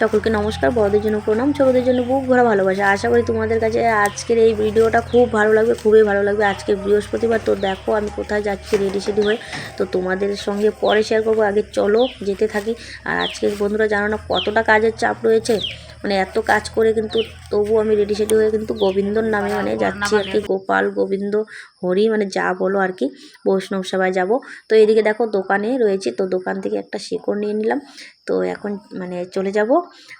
সকলকে নমস্কার বড়দের জন্য প্রণাম ছোটদের জন্য বুক ভরা ভালোবাসা। আশা করি তোমাদের কাছে আজকের এই ভিডিওটা খুব ভালো লাগবে খুবই ভালো লাগবে। আজকে বৃহস্পতিবার তো দেখো আমি কোথায় যাচ্ছি রেডি সেডি হয়ে। তো তোমাদের সঙ্গে পরে শেয়ার করব। আগে চলো যেতে থাকি। আর আজকে বন্ধুরা জানো না কতটা কাজের চাপ রয়েছে? মানে এত কাজ করে কিন্তু তবু আমি রেডি সেডি হয়ে কিন্তু গোবিন্দর নামে মানে যাচ্ছি আর কি। গোপাল গোবিন্দ হরি মানে যা বলো আর কি। বৈষ্ণব সভায় যাব। তো এদিকে দেখো দোকানে রয়েছে তো দোকান থেকে একটা শিকড় নিয়ে নিলাম। তো এখন মানে চলে যাব।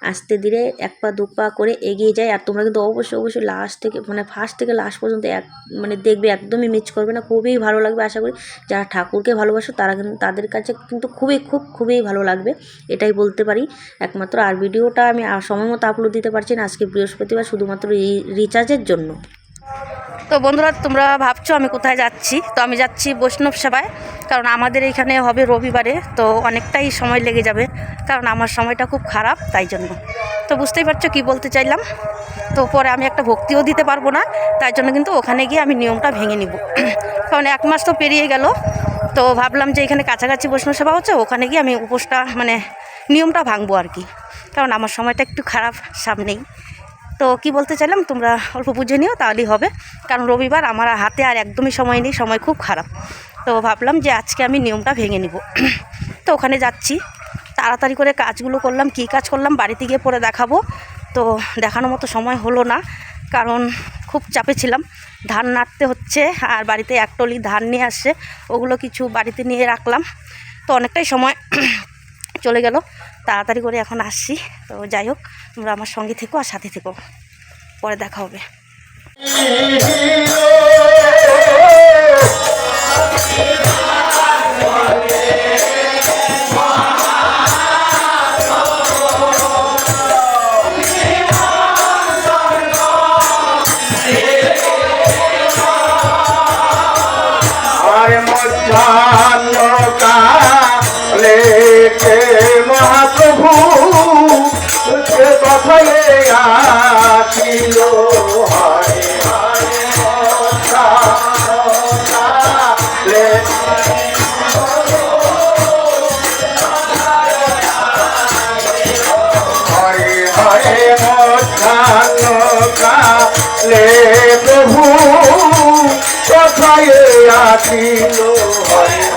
আসতে ধীরে এক পা, দু পা করে এগিয়ে যাই। আর তোমরা কিন্তু অবশ্যই অবশ্যই লাস্ট থেকে মানে ফার্স্ট থেকে লাস্ট পর্যন্ত এক মানে দেখবে, একদমই মিস করবে না। খুবই ভালো লাগবে আশা করি। যারা ঠাকুরকে ভালোবাসো, তারা কিন্তু তাদের কাছে কিন্তু খুবই, খুব, খুবই ভালো লাগবে। এটাই বলতে পারি। একমাত্র আর ভিডিওটা আমি সময় মতো আপলোড দিতে পারছি না। আজকে বৃহস্পতিবার শুধুমাত্র রিচার্জের জন্য। তো বন্ধুরা, তোমরা ভাবছ আমি কোথায় যাচ্ছি? তো আমি যাচ্ছি বৈষ্ণব সেবায় কারণ আমাদের এইখানে হবে রবিবারে, তো অনেকটাই সময় লেগে যাবে, কারণ আমার সময়টা খুব খারাপ, তাই জন্য। তো বুঝতেই পারছ কি বলতে চাইলাম? তো পরে আমি একটা ভক্তিও দিতে পারব না, তাই জন্য কিন্তু ওখানে গিয়ে আমি নিয়মটা ভেঙে নিব। কারণ এক মাস তো পেরিয়ে গেল, তো ভাবলাম যে এখানে কাছাকাছি বৈষ্ণব সেবা হচ্ছে, ওখানে গিয়ে আমি উপোসটা মানে নিয়মটা ভাঙবো আর কি। কারণ আমার সময়টা একটু খারাপ, সামনেই। তো কি বলতে চাইলাম? তোমরা অল্প বুঝে নিও, তাহলেই হবে। কারণ রবিবার আমার হাতে আর একদমই সময় নেই, সময় খুব খারাপ। তো ভাবলাম যে আজকে আমি নিয়মটা ভেঙে নিব। তো ওখানে যাচ্ছি। তাড়াতাড়ি করে কাজগুলো করলাম, কী কাজ করলাম, বাড়িতে গিয়ে পরে দেখাবো। তো দেখানোর মতো সময় হলো না, কারণ খুব চাপে ছিলাম। ধান নাড়তে হচ্ছে, আর বাড়িতে এক টলি ধান নিয়ে আসছে, ওগুলো কিছু বাড়িতে নিয়ে রাখলাম। তো অনেকটাই সময় চলে গেল। তাড়াতাড়ি করে এখন আসছি। তো যাই হোক, তোমরা আমার সঙ্গে থেকো আর সাথে থেকো। পরে দেখা হবে। কথায় আসিল হরে হরে কালে প্রভু কথায় আসিল হরে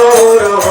Senhor,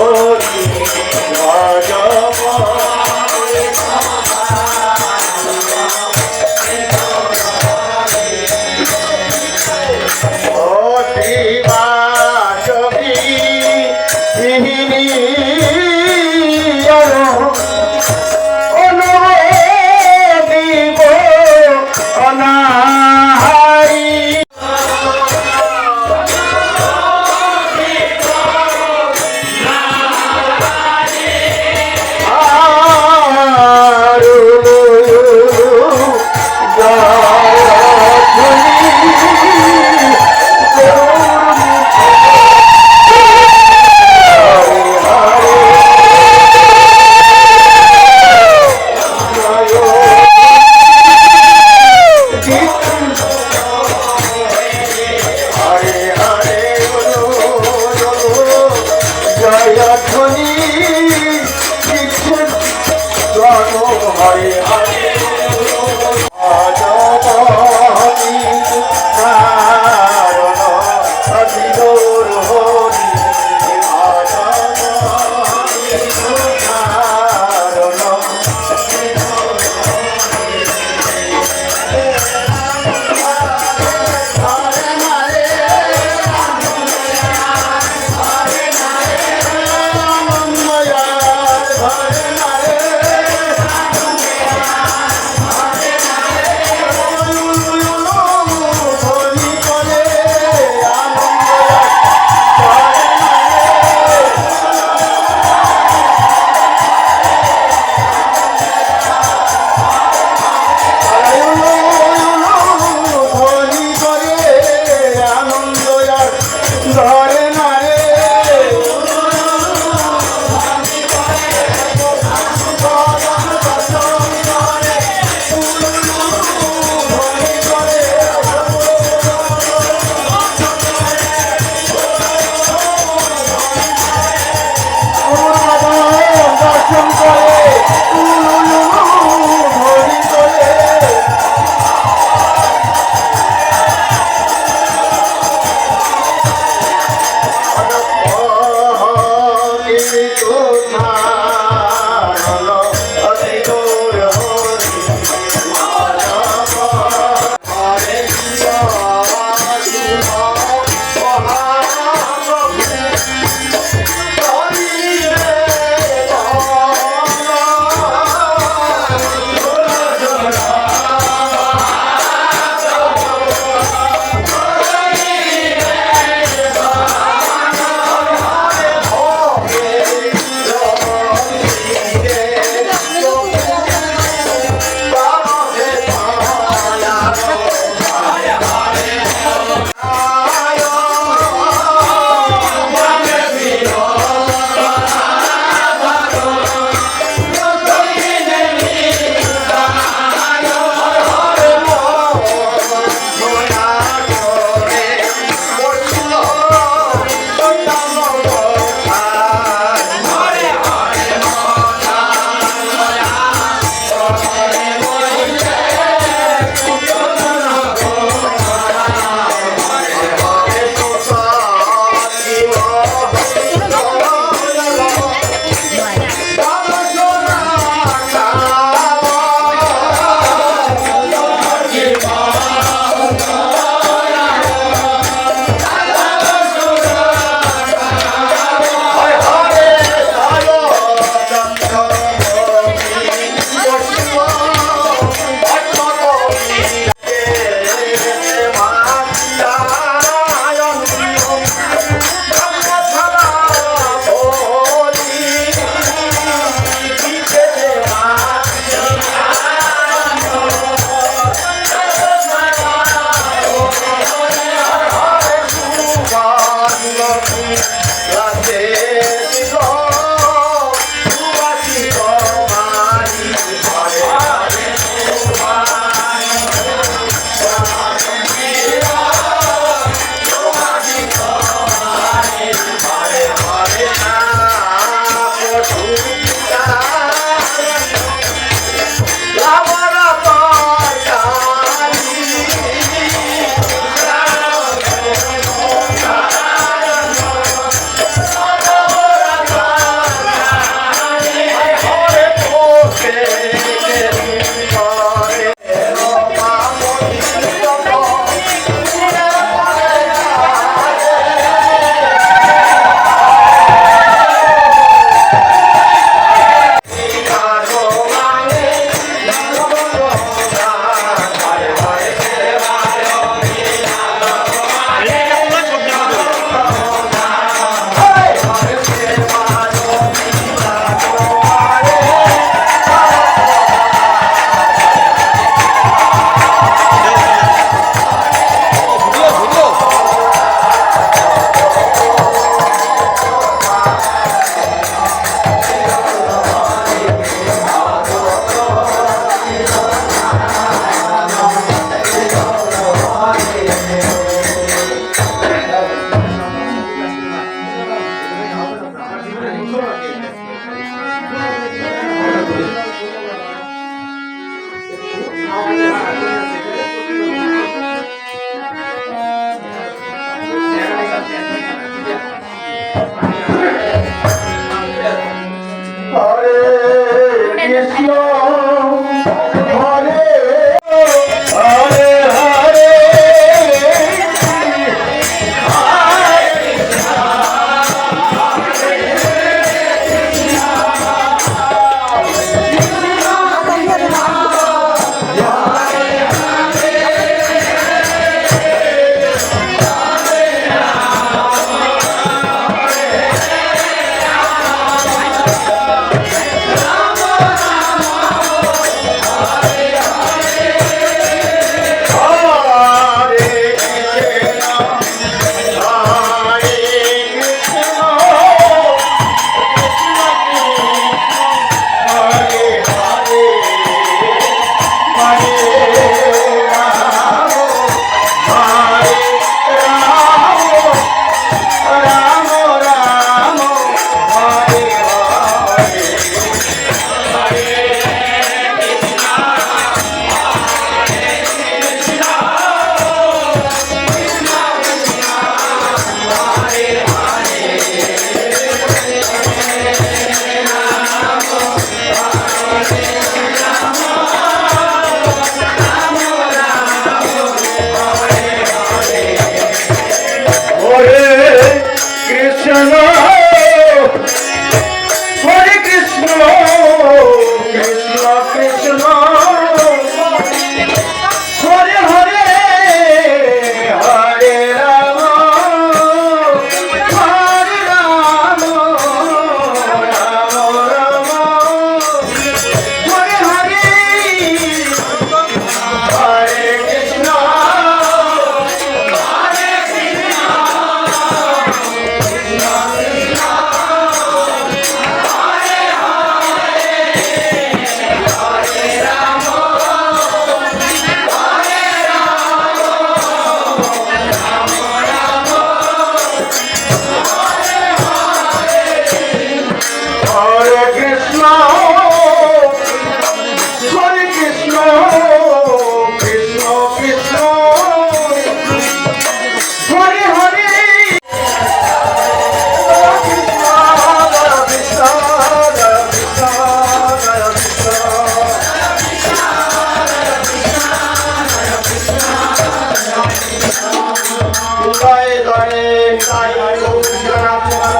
তাই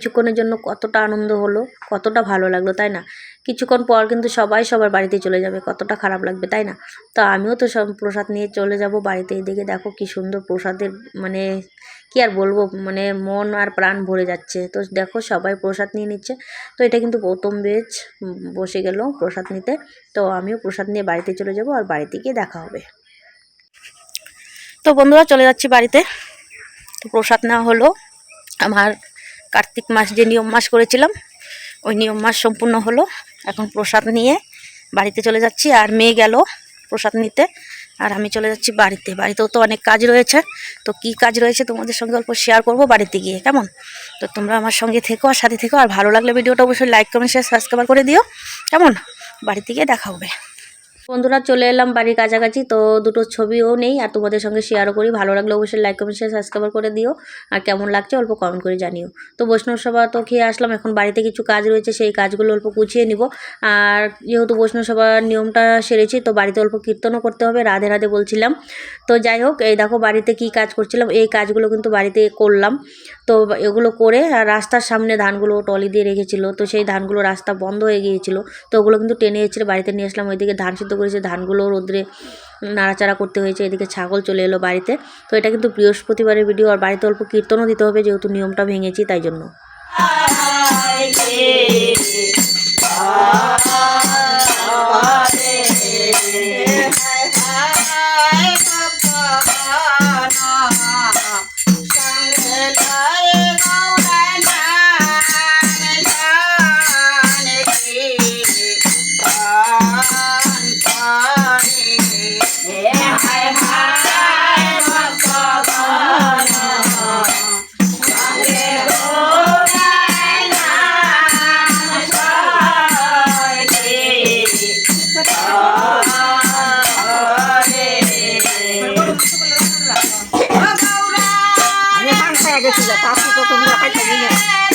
কিছুক্ষণের জন্য কতটা আনন্দ হলো, কতটা ভালো লাগল, তাই না? কিছুক্ষণ পর কিন্তু সবাই সবার বাড়িতে চলে যাবে, কতটা খারাপ লাগবে, তাই না? তো আমিও তো সব প্রসাদ নিয়ে চলে যাব বাড়িতে, এদিকে দেখো কি সুন্দর প্রসাদের মানে কি আর বলব মানে মন আর প্রাণ ভরে যাচ্ছে। তো দেখো সবাই প্রসাদ নিয়ে নিচ্ছে, তো এটা কিন্তু প্রথম বেচ বসে গেল প্রসাদ নিতে, তো আমিও প্রসাদ নিয়ে বাড়িতে চলে যাব আর বাড়িতে গিয়ে দেখা হবে। তো বন্ধুরা চলে যাচ্ছি বাড়িতে, তো প্রসাদ নেওয়া হলো আমার কার্তিক মাস যে নিয়ম মাস করেছিলাম, ওই নিয়ম মাস সম্পূর্ণ হলো। এখন প্রসাদ নিয়ে বাড়িতে চলে যাচ্ছি, আর মেয়ে গেল প্রসাদ নিতে, আর আমি চলে যাচ্ছি বাড়িতে। বাড়িতেও তো অনেক কাজ রয়েছে। তো কি কাজ রয়েছে তোমাদের সঙ্গে অল্প শেয়ার করব বাড়িতে গিয়ে, কেমন? তো তোমরা আমার সঙ্গে থেকো আর সাথে থেকো, আর ভালো লাগলে ভিডিওটা অবশ্যই লাইক কমেন্ট শেয়ার সাবস্ক্রাইব করে দিও, কেমন? বাড়িতে গিয়ে দেখা হবে। বন্ধুরা, চলে এলাম বাড়ির কাছাকাছি। তো দুটো ছবিও নেই, আর তোমাদের সঙ্গে শেয়ারও করি। ভালো লাগলে অবশ্যই লাইক কমেন্ট শেয়ার সাবস্ক্রাইব করে দিও। আর কেমন লাগছে অল্প কমেন্ট করে জানিও। তো বৈষ্ণব সভা তো খেয়ে আসলাম, এখন বাড়িতে কিছু কাজ রয়েছে, সেই কাজগুলো অল্প গুছিয়ে নিব। আর যেহেতু বৈষ্ণব সভার নিয়মটা সেরেছি, তো বাড়িতে অল্প কীর্তনও করতে হবে, রাধে রাধে বলছিলাম। তো যাই হোক, এই দেখো বাড়িতে কি কাজ করছিলাম, এই কাজগুলো কিন্তু বাড়িতে করলাম। তো এগুলো করে আর রাস্তার সামনে ধানগুলো টলি দিয়ে রেখেছিল, তো সেই ধানগুলো রাস্তা বন্ধ হয়ে গিয়েছিল, তো ওগুলো কিন্তু টেনে এসেছিল বাড়িতে নিয়ে আসলাম। ওইদিকে ধান সিদ্ধ করেছে ধানগুলো রোদ্রে নাড়াচাড়া করতে হয়েছে এদিকে ছাগল চলে এলো বাড়িতে তো এটা কিন্তু বৃহস্পতিবারের ভিডিও আর বাড়িতে অল্প কীর্তনও দিতে হবে যেহেতু নিয়মটা ভেঙেছি তাই জন্য 次的八四都通过，还可以呢。